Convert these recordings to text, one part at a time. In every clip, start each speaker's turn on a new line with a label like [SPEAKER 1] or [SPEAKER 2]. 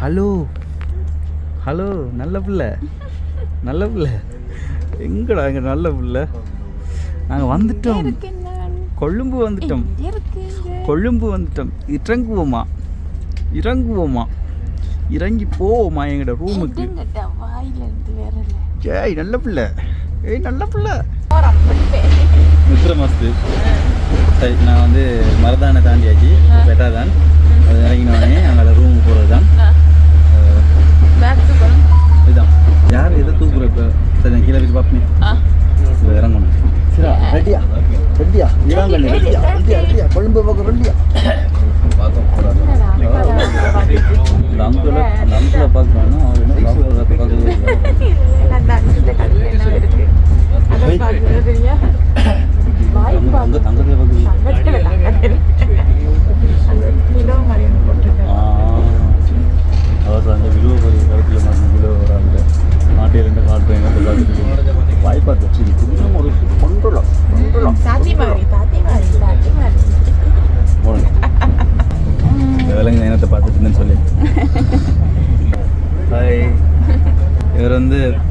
[SPEAKER 1] Hello. Hello நல்ல பிள்ளை. நல்ல பிள்ளை. எங்கடா எங்க நல்ல பிள்ளை? நாங்கள் வந்துட்டோம். கொழும்பு வந்துட்டோம். கொழும்பு வந்துட்டோம். இறங்குவோமா? இறங்குவோமா? இறங்கி போவோமா எங்கட ரூமுக்கு ஏய் நல்ல பிள்ளை. ஏய் நல்ல பிள்ளை. மித்ர மஸ்து சரி நான் வந்து மரதானை தாண்டியாச்சு. பெட்டாதான் அது இறங்கினோடனே அங்கே ரூமுக்கு போகிறது தான் யார் எதை தூக்குற இப்போ சரி நான் கீழே பார்ப்பேன் இது இறங்கணும் ரெடியா இறங்கணும் ரெடியா ரெடியா ரெடியா கொழும்பு பக்கம் ரெடியா பார்க்க பார்க்கணும் அவர் என்ன பார்க்க பார்க்க அங்கே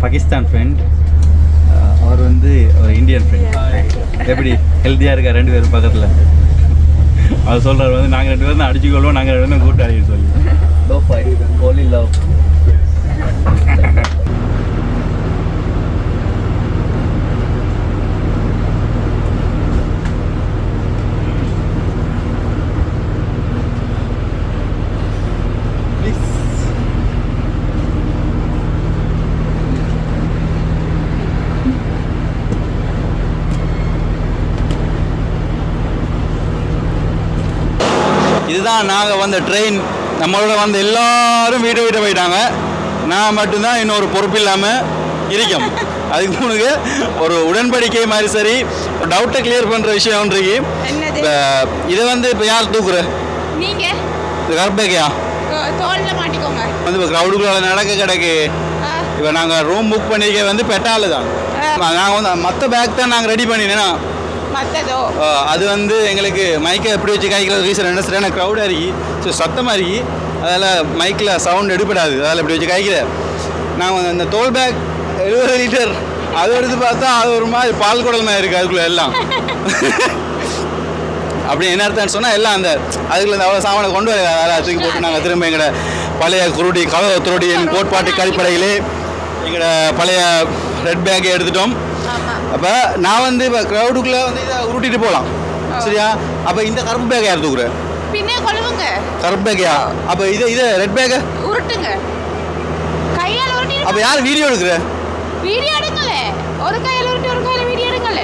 [SPEAKER 1] பாகிஸ்தான் ஃப்ரெண்ட் அவர் வந்து ஒரு இந்தியன் ஃப்ரெண்ட் எப்படி ஹெல்த்தியாக இருக்கா ரெண்டு பேரும் பக்கத்தில்? அவர் சொல்கிறார் வந்து நாங்கள் ரெண்டு பேரும் தான் அடிச்சுக்கொள்வோம் நாங்கள் ரெண்டு பேரும் கூட்டாளின்னு சொல்லி. லோ ஃபை ஹோலி லவ் இதுதான் நாங்கள் வந்த ட்ரெயின் நம்மளோட வந்த எல்லாரும் வீட்டை விட்டு போயிட்டாங்க. நான் மட்டும்தான் இன்னொரு பொறுப்பு இல்லாமல் இருக்கேன். அதுக்கு முன்னுக்கு ஒரு உடன்படிக்கை மாதிரி சரி டவுட்டை கிளியர் பண்ணுற விஷயம் ஒன்று இருக்கு.
[SPEAKER 2] என்னது?
[SPEAKER 1] இப்போ இதை வந்து இப்போ யார் தூக்குற?
[SPEAKER 2] நீங்க?
[SPEAKER 1] இது கரெக்டாக்கையா
[SPEAKER 2] தோ- தோல்ல மாட்டிக்கோங்க.
[SPEAKER 1] வந்து இப்போ க்ரௌடுக்குள்ள நடக்க கிடக்கு. இப்போ நாங்கள் ரூம் புக் பண்ணிக்க வந்து பெட்டாலு தான். நாங்கள் வந்து மற்ற பேக் தான் நாங்கள் ரெடி பண்ணினேன்னா அது வந்து எங்களுக்கு மைக்கை எப்படி வச்சு காய்க்கிற ரீசன் என்ன? சரியான க்ரௌடாக இருக்கு. ஸோ சத்தமாக இருக்கு. அதில் மைக்கில் சவுண்ட் எடுப்படாது அதில் இப்படி வச்சு காய்க்கிற. நான் அந்த தோல் பேக் எழுபது லிட்டர் அதை எடுத்து பார்த்தா அது ஒரு மாதிரி பால் குடல் மாதிரி இருக்குது அதுக்குள்ளே எல்லாம். அப்படி என்ன அர்த்தம்னு சொன்னால் எல்லாம் அந்த அதுக்குள்ள அந்த அவ்வளோ சாமானை கொண்டு வர அதெல்லாம் தூக்கி போட்டு நாங்கள் திரும்ப எங்களோட பழைய குருடி கலவ துருடியின் கோட்பாட்டு கழிப்படையிலே எங்களோட பழைய ரெட் பேக்கை எடுத்துட்டோம். அப்போ நான் வந்து இப்போ க்ரௌடுக்குள்ளே வந்து இதை உருட்டிட்டு போகலாம் சரியா? அப்போ இந்த கருப்பு பேக்கை யார் தூக்குற?
[SPEAKER 2] பின்ன கொழுவுங்க.
[SPEAKER 1] கருப்பு பேக்கையா அப்போ இது இது ரெட் பேக்கை
[SPEAKER 2] உருட்டுங்க. கையால உருட்டி
[SPEAKER 1] அப்போ யார் வீடியோ எடுக்கிற?
[SPEAKER 2] வீடியோ எடுங்களே ஒரு கையால உருட்டி ஒரு கையால வீடியோ எடுங்களே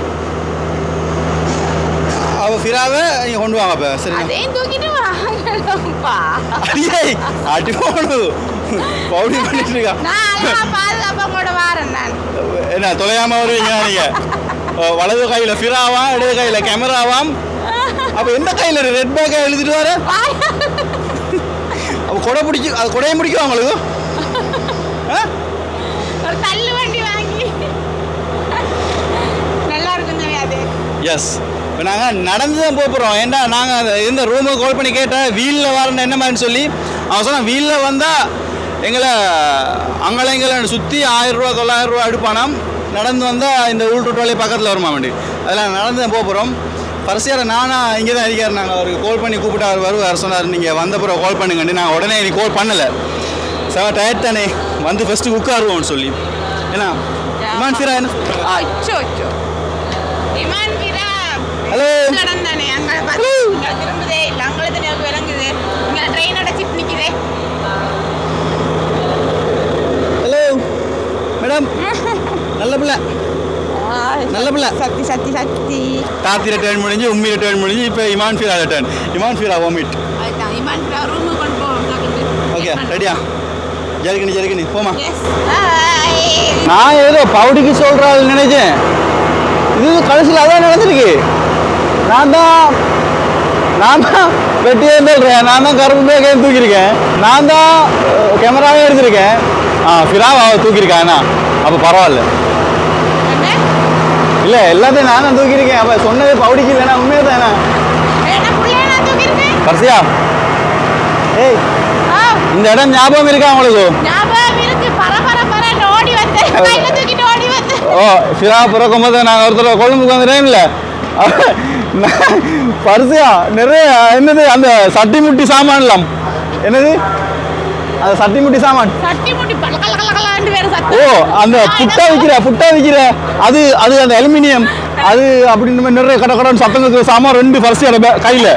[SPEAKER 1] அவள் ஃபிராவை நீங்கள் கொண்டு வாங்க அப்போ சரி
[SPEAKER 2] அதையும் தூக்கிட்டு வாங்கப்பா
[SPEAKER 1] அடியே அடி போகணும் பவுடி பண்ணிட்டு இருக்கா
[SPEAKER 2] நான் அழகா பாதுகாப்பா கூட வாரேன் நான்.
[SPEAKER 1] என்ன தொலையாம வருவீங்க நீங்கள் வலது கையில் ஃபிராவாம் இடது கையில் கேமராவாம்? அப்போ எந்த கையில் ரெட் பேக்கை எழுதிட்டு வர. அப்போ கொடை பிடிச்சி அது கொடையை பிடிக்கும்
[SPEAKER 2] ஒரு தள்ளு வண்டி வாங்கி. நல்லா இருக்கும் அது?
[SPEAKER 1] எஸ் இப்போ நாங்கள் நடந்து தான் போக போகிறோம் ஏன்டா நாங்கள் அந்த இருந்த ரூமை கால் பண்ணி கேட்டேன் வீலில் வரணும் என்ன மாதிரின்னு சொல்லி அவன் சொன்னான் வீலில் வந்தால் எங்களை அங்கே எங்களை சுற்றி ஆயிரரூவா தொள்ளாயிரரூவா எடுப்பானாம் நடந்து வந்தால் இந்த உள்ட்டுட்டோலே பக்கத்தில் வருமா வண்டி? அதெல்லாம் நடந்து தான் போக போகிறோம் கடைசியாக நானா இங்கே தான் இருக்கார். நாங்கள் அவருக்கு கால் பண்ணி கூப்பிட்டு அவர் வருவார் சொன்னார் நீங்கள் வந்த பிறகு கால் பண்ணுங்கன்னு. நான் உடனே நீ கால் பண்ணலை. செவ டயர்ட் தானே? வந்து ஃபஸ்ட்டு உட்காருவோம்னு சொல்லி. ஏன்னா இமான் ஃபிரா என்ன ஹலோ
[SPEAKER 2] கடந்தானே அங்க பாத்து இங்க திரும்புதே இல்ல அங்கள தனியாக விளங்குது இங்க ட்ரெயினோட சிப் நிக்குதே
[SPEAKER 1] ஹலோ மேடம் நல்ல பிள்ளை. நல்ல பிள்ளை.
[SPEAKER 2] சக்தி சக்தி சக்தி.
[SPEAKER 1] தாத்திர டேர்ன் முடிஞ்சு உண்மையில டேர்ன் முடிஞ்சு இப்போ இமான் ஃபீரா டேர்ன் இமான் ஃபீரா வாமிட் ஓகே ரெடியா ஜெருக்கணி ஜெருக்கணி போமா நான் ஏதோ பவுடிக்கு சொல்கிறாள் நினைச்சேன். இது கடைசியில் அதான் நடந்திருக்கு. நான் தான் நான் தான் வெட்டியே சொல்கிறேன் நான் தான் கருப்பு பேக்கே தூக்கியிருக்கேன். நான் தான் கேமராவே எடுத்திருக்கேன். ஆ ஃபிராவை தூக்கியிருக்கேன் அப்போ பரவாயில்ல. இல்லை எல்லாத்தையும் நான் தான் தூக்கியிருக்கேன். அப்போ சொன்னது பவுடிக்கு இல்லைண்ணா உண்மையாக தானே?
[SPEAKER 2] நான்
[SPEAKER 1] கடைசியா ஏய் இந்த இடம் ஞாபகம் இருக்கா உங்களுக்கு? ஓ. ஃபிரா பிறக்கும் போது நாங்கள் ஒருத்தர் கொழும்புக்கு வந்துட்டேன்ல பரிசையா நிறைய என்னது அந்த சட்டி முட்டி சாமான்லாம். என்னது? அந்த சட்டி முட்டி சாமான். ஓ அந்த புட்டா விற்கிற புட்டா விற்கிற அது அது அந்த அலுமினியம். அது அப்படின்னு நிறைய கடை கடன் சத்தம் இருக்கிற சாமான் ரெண்டு பரிசையோட கையில்.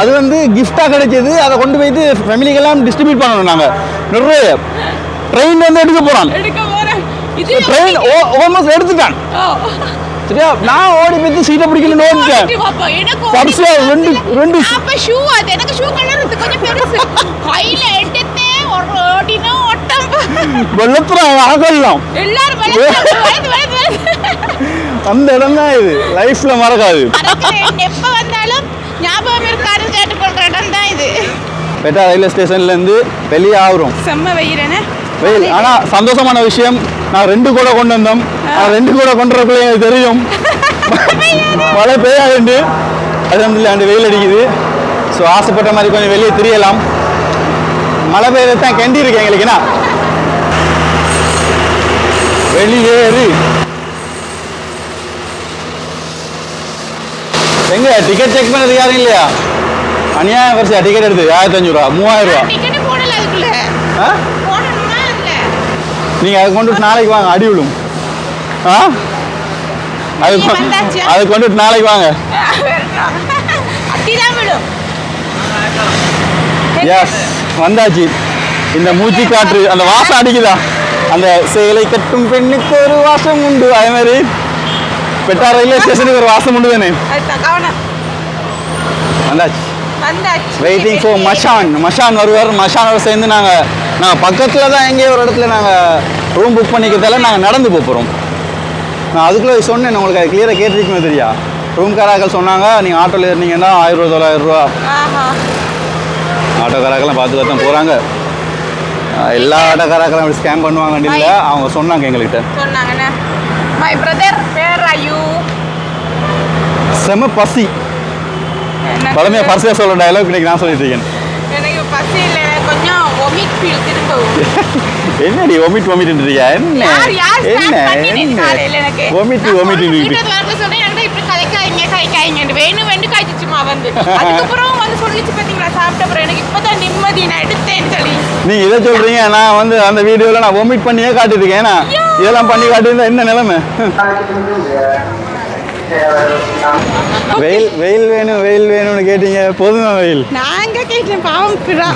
[SPEAKER 1] அது வந்து கிஃப்டாக கிடைச்சது. அதை கொண்டு போயிட்டு ஃபேமிலிக்கெல்லாம் டிஸ்ட்ரிபியூட் பண்ணணும் நாங்கள் நிறைய. ட்ரெயின் வந்து எடுக்க போகிறான் ட்ரெயின் ஓமஸ் எடுத்துட்டான். சரியா? நான் ஓடி போய் சீட்டை பிடிக்கலன்னு ஓடிட்டேன். பரிசுல ரெண்டு ரெண்டு
[SPEAKER 2] அப்ப ஷூ அது எனக்கு ஷூ கலர் இது கொஞ்சம் பெருசு. கையில எடுத்தேன் ஒரு ஓடினா ஓட்டம்.
[SPEAKER 1] வெள்ளத்துறாங்க அகல்லாம்
[SPEAKER 2] எல்லாரும்.
[SPEAKER 1] அந்த இடம் தான் இது. லைஃப்ல மறக்காது.
[SPEAKER 2] மறக்கிறேன். எப்ப வந்தாலும் ஞாபகம் இருக்காது கேட்டுக்கொள்ற இடம் தான் இது.
[SPEAKER 1] பெட்டா ரயில்வே ஸ்டேஷன்ல இருந்து வெளியே ஆகுறோம்
[SPEAKER 2] செம்ம
[SPEAKER 1] வெயில். ஆனா சந்தோஷமான விஷயம் நான் ரெண்டு கூட கொண்டு வந்தோம். ரெண்டு கூட கொண்டு வரக்குள்ள எனக்கு தெரியும். மழை பெய்யாது. அது அந்த வெயில் அடிக்குது. ஸோ ஆசைப்பட்ட மாதிரி கொஞ்சம் வெளியே தெரியலாம். மழை பெய்யறது தான் கெண்டி இருக்கு எங்களுக்கு என்ன? வெளியேறு. எங்க டிக்கெட் செக் பண்ணது யாரும் இல்லையா? அநியாயம் வரிசையா டிக்கெட் எடுத்து ஆயிரத்தி அஞ்சூறு ரூபா மூவாயிரம் ரூபா நீங்க அதை கொண்டு நாளைக்கு வாங்க அடி விழும். ஆ? அது? அது கொண்டு நாளைக்கு வாங்க. எஸ் வந்தாச்சு. இந்த மூச்சு காற்று அந்த வாசம் அடிக்குதா? அந்த சேலை கட்டும் பெண்ணுக்கு ஒரு வாசம் உண்டு. அதே மாதிரி பெட்டா ரயில்வே ஸ்டேஷனுக்கு ஒரு வாசம் உண்டு தானே? வந்தாச்சு. வெயிட்டிங் ஃபார் மஷான் மஷான் வருவார். மஷானோட சேர்ந்து நாங்கள் நாங்கள் பக்கத்தில் தான் எங்கேயோ ஒரு இடத்துல நாங்கள் ரூம் புக் பண்ணிக்கிறதால நாங்கள் நடந்து போக போகிறோம் நான் அதுக்குள்ளே சொன்னேன் உங்களுக்கு அது கிளியராக கேட்டிருக்கணும் தெரியா? ரூம் காராக்கள் சொன்னாங்க நீங்கள் ஆட்டோவில் ஏறினீங்கன்னா ஆயிரம் ரூபா தொள்ளாயிரம் ரூபா. ஆட்டோக்காராக்கெல்லாம் பார்த்து பார்த்து தான் போகிறாங்க எல்லா ஆட்டோக்காராக்கெல்லாம் அப்படி ஸ்கேம் பண்ணுவாங்கன்னு இல்லை. அவங்க சொன்னாங்க எங்கள்கிட்ட.
[SPEAKER 2] சொன்னாங்கண்ணே. My brother where are you
[SPEAKER 1] செம பசி. பழமையாக பரிசையாக சொல்கிற டயலாக் இன்னைக்கு நான் சொல்லிட்டு இருக்கேன்.
[SPEAKER 2] எனக்கு பசி இல்லை கொஞ்சம் ஒமிட் ஃபீல் திரும்ப
[SPEAKER 1] என்னடி ஒமிட் என்ன?
[SPEAKER 2] இப்படி கதைக்காதீங்க கதைக்காதீங்க வேணும் வேண்டு காய்ச்சிச்சுமா வந்து. அதுக்கப்புறம் வந்து சொல்லிச்சு பார்த்தீங்களா சாப்பிட்ட அப்புறம் எனக்கு இப்பதான் நிம்மதி நான் எடுத்தேன்னு சொல்லி
[SPEAKER 1] நீங்க இதை சொல்றீங்க நான் வந்து அந்த வீடியோல நான் ஒமிட் பண்ணியே காட்டிருக்கேன் ஏன்னா இதெல்லாம் பண்ணி காட்டியிருந்தா என்ன நிலைமை? வெயில் வெயில் வேணும் வெயில் வேணும்னு கேட்டீங்க. போதுமா வெயில்?
[SPEAKER 2] நாங்க கேட்டேன் பாவம் பிறா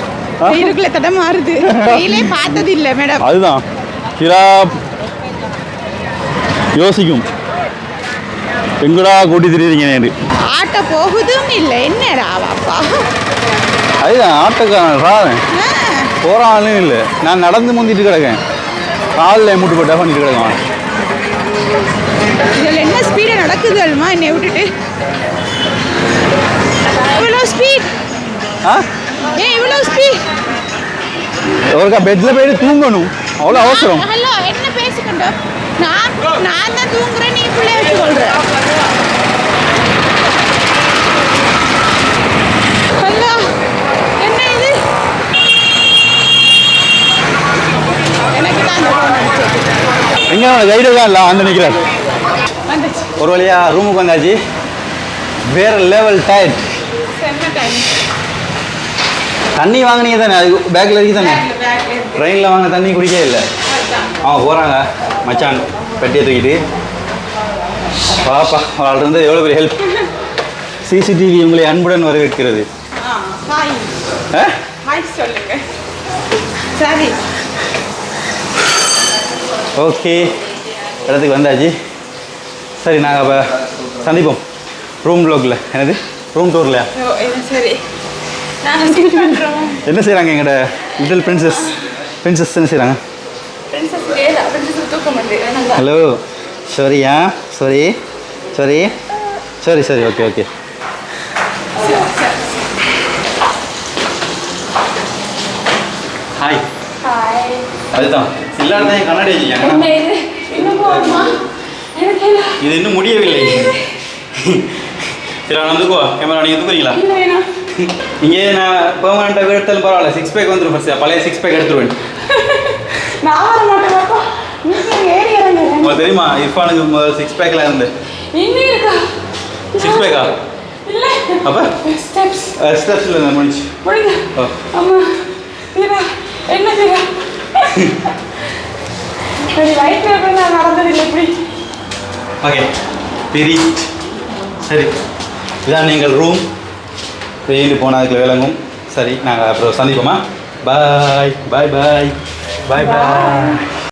[SPEAKER 2] வெயிலுக்குள்ள தட மாறுது. வெயிலே பார்த்தது இல்ல மேடம்
[SPEAKER 1] அதுதான். கிரா யோசிக்கும். எங்கடா கூட்டி திரியுறீங்க நேரு?
[SPEAKER 2] ஆட்ட போகுதும் இல்ல. என்னடா வாப்பா?
[SPEAKER 1] அதுதான் ஆட்டோக்காரன் ராவன் போகிற ஆளும் இல்லை. நான் நடந்து முந்திட்டு கிடக்கேன். காலில் மூட்டு போட்டா பண்ணிட்டு கிடக்கேன்.
[SPEAKER 2] இதுல என்ன ஸ்பீடு நடக்குது அல்மா? என்னை விட்டுட்டு. இவ்வளோ ஸ்பீட்
[SPEAKER 1] ஆ?
[SPEAKER 2] ஏன் இவ்வளோ ஸ்பீட்
[SPEAKER 1] ஒருக்கா பெட்டில் போயிட்டு தூங்கணும். அவ்வளோ அவசரம்.
[SPEAKER 2] ஹலோ என்ன பேசிக்கொண்டோம் நான் நான் தான் தூங்குறேன் நீ பிள்ளை வச்சு கொள்ற ஹலோ என்ன இது? எனக்கு தான் அந்த phone அடிச்சது.
[SPEAKER 1] எங்கே? கைடு தான் இல்லை வந்து நிற்கிறார்
[SPEAKER 2] வந்துச்சு.
[SPEAKER 1] ஒரு வழியா ரூமுக்கு வந்தாச்சு. வேற லெவல் டயர்ட் தண்ணி வாங்கினீங்க தானே? அது பேக்கில் இருக்கு தானே?
[SPEAKER 2] பேக்ல
[SPEAKER 1] ட்ரெயினில் வாங்கின தண்ணி குடிக்கவே இல்லை. அவங்க போகிறாங்க மச்சான் பெட்டியை தூக்கிட்டு. பாப்பா அவள் இருந்து எவ்வளோ பெரிய ஹெல்ப் சிசிடிவி உங்களை அன்புடன் வரவேற்கிறது. ஓகே. இடத்துக்கு வந்தாச்சு. சரி நாங்கள் அப்போ சந்திப்போம். ரூம் ப்ளாக்ல என்னது? ரூம் டூரில் என்ன செய்கிறாங்க எங்கள்ட லிட்டில் பிரின்சஸ் பிரின்சஸ் என்ன செய்கிறாங்க ஹலோ சாரியா சாரி சாரி சரி சரி ஓகே ஓகே ஹாய்
[SPEAKER 2] ஹாய்
[SPEAKER 1] அதுதான். எல்லா இடத்தையும் கண்ணாடி
[SPEAKER 2] இது இன்னும்
[SPEAKER 1] முடியவில்லை. சரி நான் வந்துக்கோ கேமரா நீங்கள் தூக்குறீங்களா? இங்கே நான் பெர்மனண்ட்டாக எடுத்தாலும் பரவாயில்ல. சிக்ஸ் பேக் வந்துடும் ஃபர்ஸ்ட் பழைய சிக்ஸ் பேக் எடுத்துருவேன்.
[SPEAKER 2] நான் வர ஏறி இறங்குறேன்
[SPEAKER 1] தெரியுமா இர்ஃபானுக்கு முதல் சிக்ஸ் பேக்கில் இருந்து?
[SPEAKER 2] இன்னும் இருக்கா?
[SPEAKER 1] சிக்ஸ் பேக்கா
[SPEAKER 2] இல்ல.
[SPEAKER 1] அப்போ?
[SPEAKER 2] ஸ்டெப்ஸ்
[SPEAKER 1] ஸ்டெப்ஸில் இருந்து முடிஞ்சு
[SPEAKER 2] முடிங்க.
[SPEAKER 1] ஓ
[SPEAKER 2] அம்மா தீரா என்ன தீரா? லைட் பேப்பர் நான் நடந்ததில்லை இப்படி.
[SPEAKER 1] ஓகே திரி சரி. இதான் எங்கள் ரூம் வெயில் போனதுக்கு விளங்கும். சரி நாங்கள் அப்புறம் சந்திப்போமா? பாய் பாய் பாய் பாய் பாய்